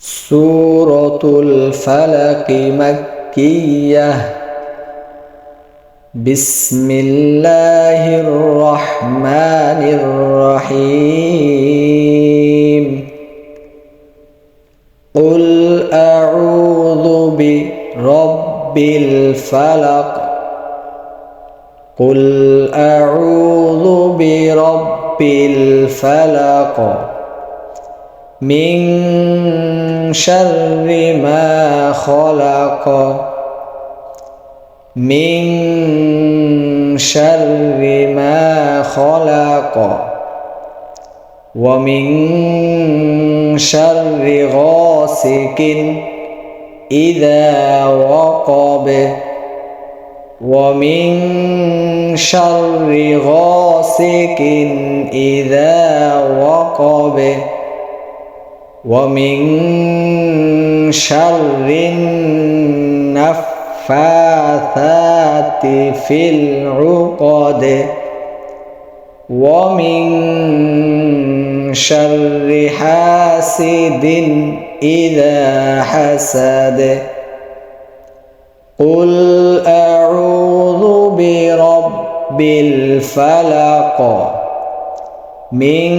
سورة الفلق مكية. بسم الله الرحمن الرحيم. قل أعوذ برب الفلق. قل أعوذ برب الفلق. من شر ما خلق من شر ما خلق ومن شر غاسق إذا وقب ومن شر غاسق إذا وقب. ومن شر النفاثات في العقد ومن شر حاسد إذا حسد. قل أعوذ برب الفلق من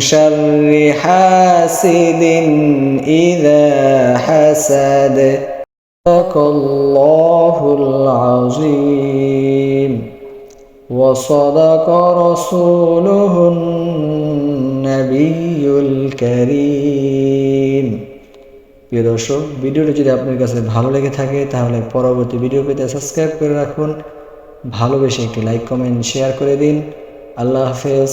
شر حاسد إذا حسد صدق الله العظيم وصدق رسوله النبي الكريم প্রিয় দর্শক ভিডিওটি যদি আপনার কাছে ভালো লেগে থাকে তাহলে পরবর্তী ভিডিও পেতে সাবস্ক্রাইব করে রাখুন ভালোবেসে একটি লাইক কমেন্ট শেয়ার করে দিন আল্লাহ হাফেজ